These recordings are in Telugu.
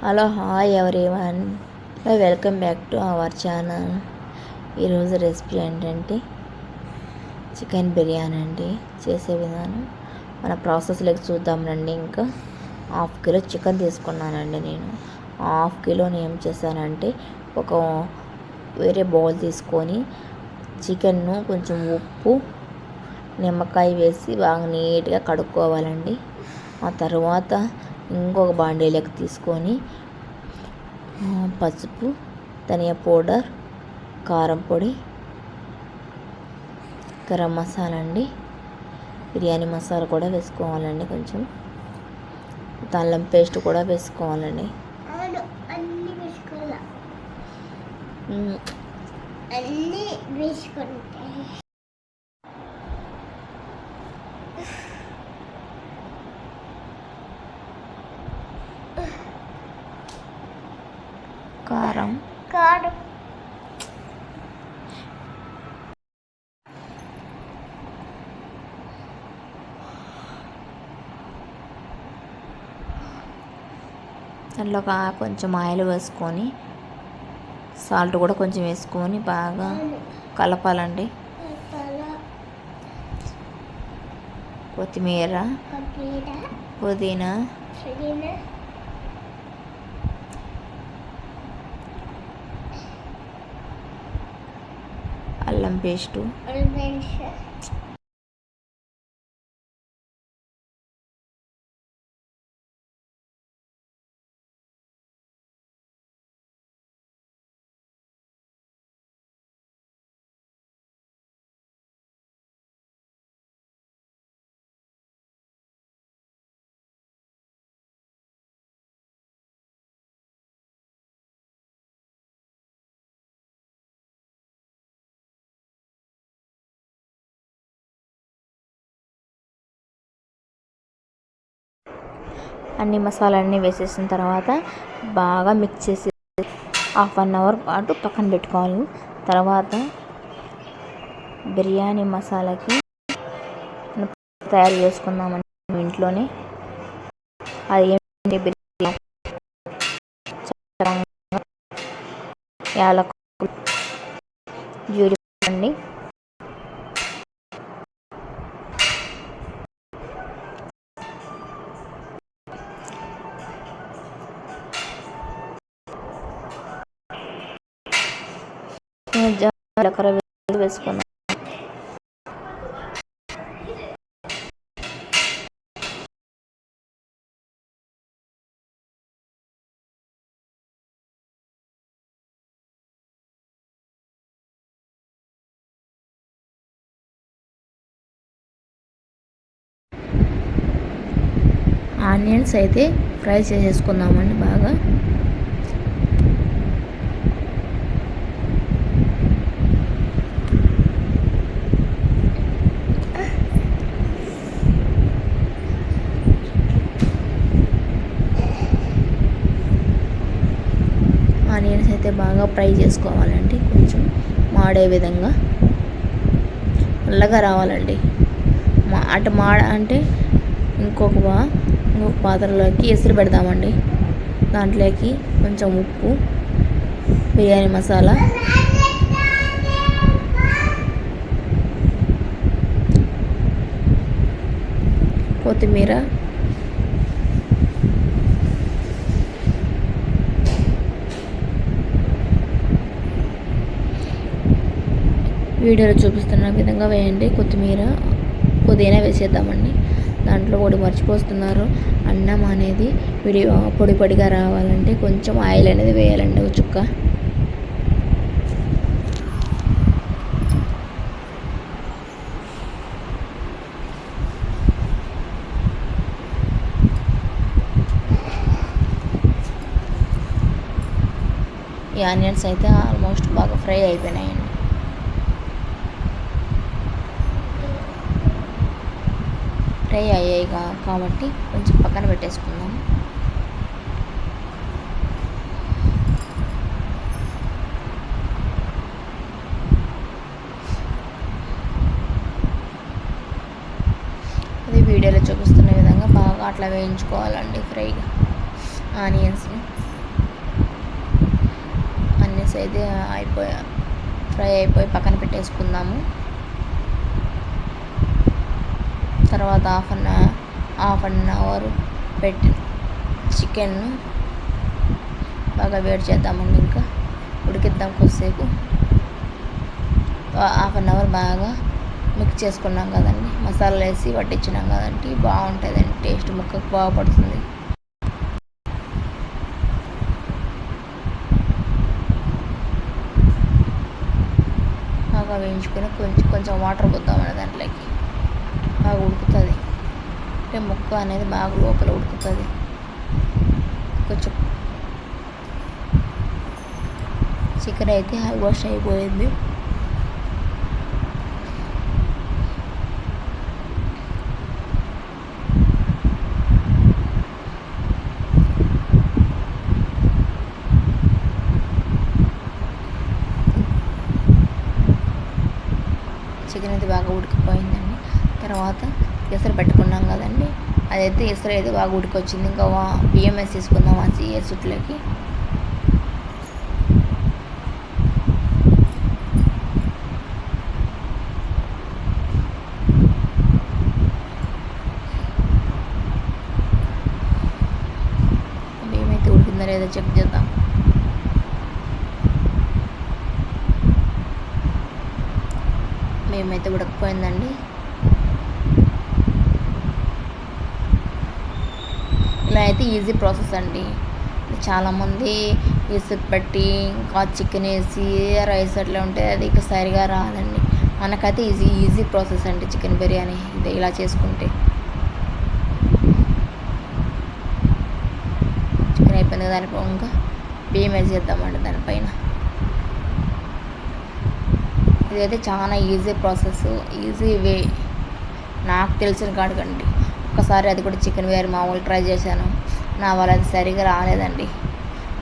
Hello hi everyone. Welcome back to our channel. ఈరోజు రెసిపీ ఏంటంటే చికెన్ బిర్యానీ అండి. చేసే విధానం మన ప్రాసెస్లోకి చూద్దాం రండి. ఇంకా హాఫ్ కిలో చికెన్ తీసుకున్నానండి నేను. హాఫ్ కిలోని ఏం చేశానంటే ఒక వేరే బౌల్ తీసుకొని చికెన్ను కొంచెం ఉప్పు నిమ్మకాయ వేసి బాగా నీట్గా కడుక్కోవాలండి. ఆ తర్వాత ఇంకొక బాండీలోకి తీసుకొని పసుపు ధనియా పౌడర్ కారం పొడి గరం మసాలా అండి. బిర్యానీ మసాలా కూడా వేసుకోవాలండి కొంచెం. అల్లం పేస్ట్ కూడా వేసుకోవాలండి. అన్ని వేసుకోవాలా మ్, అన్ని వేసుకుంటే కారం కారం దాంట్లో కొంచెం ఆయిల్ వేసుకొని సాల్ట్ కూడా కొంచెం వేసుకొని బాగా కలపాలండి. కొత్తిమీర పుదీనా అల్లం పేస్టు అన్ని మసాలాన్ని వేసేసిన తర్వాత బాగా మిక్స్ చేసి హాఫ్ అన్ అవర్ పాటు పక్కన పెట్టుకోవాలి. తర్వాత బిర్యానీ మసాలాకి తయారు చేసుకుందామండి ఇంట్లోనే. అది ఏంటి బిర్యానీ? యాలకు జీలకర్ర వేసి వేసుకున్నాం ఆనియన్స్ అయితే ఫ్రై చేసేసుకుందామండి బాగా. ఆనియన్స్ అయితే బాగా ఫ్రై చేసుకోవాలండి. కొంచెం మాడే విధంగా నల్లగా రావాలండి. మా అటు మాడ అంటే ఇంకొక ఇంకొక పాత్రలోకి ఎసురు పెడదామండి దాంట్లోకి కొంచెం ఉప్పు బిర్యానీ మసాలా కొత్తిమీర వీడియోలో చూపిస్తున్న విధంగా వేయండి. కొత్తిమీర పుదీనా వేసేద్దామండి. దాంట్లో పొడి మర్చిపోతున్నారు అన్నం అనేది విడి పొడి పొడిగా రావాలంటే కొంచెం ఆయిల్ అనేది వేయాలండి ఒక చుక్క. ఈ ఆనియన్స్ అయితే ఆల్మోస్ట్ బాగా ఫ్రై అయిపోయినాయండి. ఫ్రై అయ్యాయి కాబట్టి కొంచెం పక్కన పెట్టేసుకుందాం. అది వీడియోలో చూపిస్తున్న విధంగా బాగా అట్లా వేయించుకోవాలండి ఫ్రైగా ఆనియన్స్ని ఆనియన్స్ అయితే అయిపోయా ఫ్రై అయిపోయి పక్కన పెట్టేసుకుందాము. తర్వాత half an half an hour పెట్టి చికెన్ను బాగా వేడి చేద్దామండి ఇంకా. ఉడికిద్దాం కొద్దిసేపు. హాఫ్ అన్ అవర్ బాగా మిక్స్ చేసుకున్నాం కదండి. మసాలాలు వేసి పట్టించినాం కదండి. బాగుంటుందండి టేస్ట్ ముక్కకు బాగా పడుతుంది. బాగా వేయించుకొని కొంచెం కొంచెం వాటర్ పోద్దామండి దాంట్లోకి. బాగా ఉడుకుతుంది. అంటే ముక్క అనేది బాగా లోపల ఉడుకుతుంది. కొంచెం చికెన్ అయితే వాష్ అయిపోయింది చికెన్ అయితే బాగా ఉడికిపోయిందండి తర్వాత ఎసరు పెట్టుకున్నాం కదండి. అదైతే ఎసరు అయితే బాగా ఉడికొచ్చింది. ఇంకా వా- తీసుకుందాం ఆ సిఎస్ బియ్యం అయితే ఉడికిందా లేదో చెక్ చేద్దాం. మేమైతే ఉడకపోయిందండి. ఇలా అయితే ఈజీ ప్రాసెస్ అండి. చాలామంది ఇసుకు పెట్టి ఇంకా చికెన్ వేసి రైస్ అట్లా ఉంటే అది ఇక సరిగా రాదండి. మనకైతే ఈజీ ఈజీ ప్రాసెస్ అండి చికెన్ బిర్యానీ. ఇది ఇలా చేసుకుంటే. చికెన్ అయిపోయింది దానిపై ఇంకా బియ్యం వేసేద్దామండి దానిపైన ఇదైతే చాలా ఈజీ ప్రాసెస్ ఈజీ వే నాకు తెలిసిన కాడికండి. ఒక్కసారి అది కూడా చికెన్ వేరే మామూలు ట్రై చేశాను. నా వల్ల అది సరిగా రాలేదండి.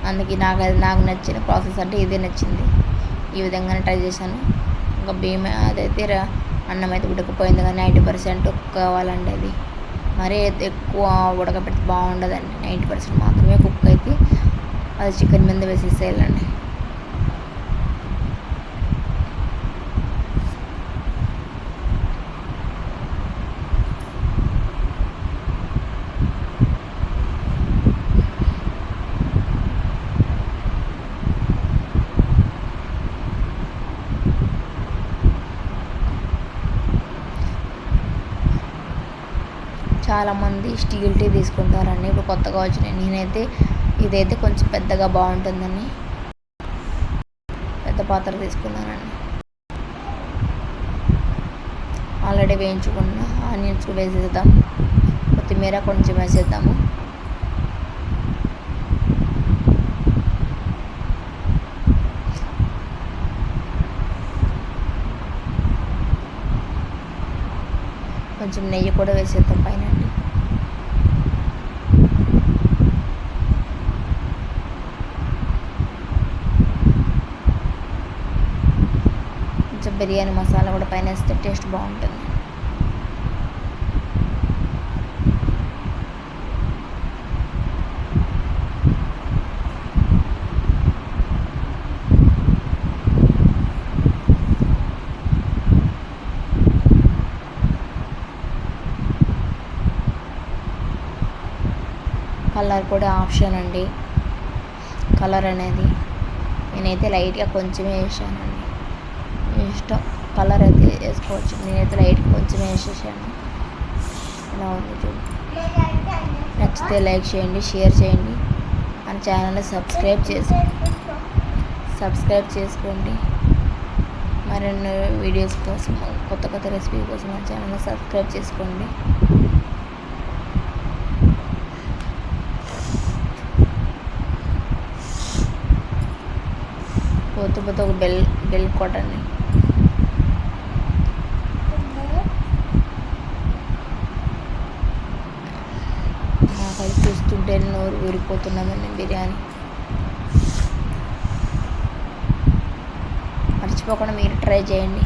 అందుకే నాకు అది నాకు నచ్చిన ప్రాసెస్ అంటే ఇదే నచ్చింది. ఈ విధంగానే ట్రై చేశాను. ఇంకా బియ్యం అదైతే అన్నం అయితే ఉడకపోయింది కానీ నైంటీ పర్సెంట్ కావాలండి అది. మరీ ఎక్కువ ఉడకబెడితే బాగుండదండి. నైంటీ పర్సెంట్ మాత్రమే కుక్ అయితే అది చికెన్ మీద వేసేసేయాలండి. చాలామంది స్టీల్ టీ తీసుకుంటారండి. ఇప్పుడు కొత్తగా వచ్చినాయి. నేనైతే ఇదైతే కొంచెం పెద్దగా బాగుంటుందని పెద్ద పాత్ర తీసుకున్నానండి. ఆల్రెడీ వేయించుకున్న ఆనియన్స్ వేసేద్దాం. కొత్తిమీర కొంచెం వేసేద్దాము. కొంచెం నెయ్యి కూడా వేసేద్దాం పైన అండి కొంచెం బిర్యానీ మసాలా కూడా పైన వేస్తే టేస్ట్ బాగుంటుంది. కలర్ కూడా ఆప్షన్ అండి. కలర్ అనేది నేనైతే లైట్గా కొంచెమే వేసానండి. మీ ఇష్టం. కలర్ అయితే వేసుకోవచ్చు. నేనైతే లైట్గా కొంచెం వేసేసాను. ఇలా ఉంది చూడు. నచ్చితే లైక్ చేయండి షేర్ చేయండి. మన ఛానల్ని సబ్స్క్రైబ్ చేసుకోండి సబ్స్క్రైబ్ చేసుకోండి. మరిన్ని వీడియోస్ కోసం కొత్త కొత్త రెసిపీ కోసం మన ఛానల్ని సబ్స్క్రైబ్ చేసుకోండి. పోతు పోతూ ఒక బెల్ బెల్ కొట్టండి. అది చూస్తుంటే నోరు ఊరిపోతున్నదండి బిర్యానీ. మర్చిపోకుండా మీరు ట్రై చేయండి.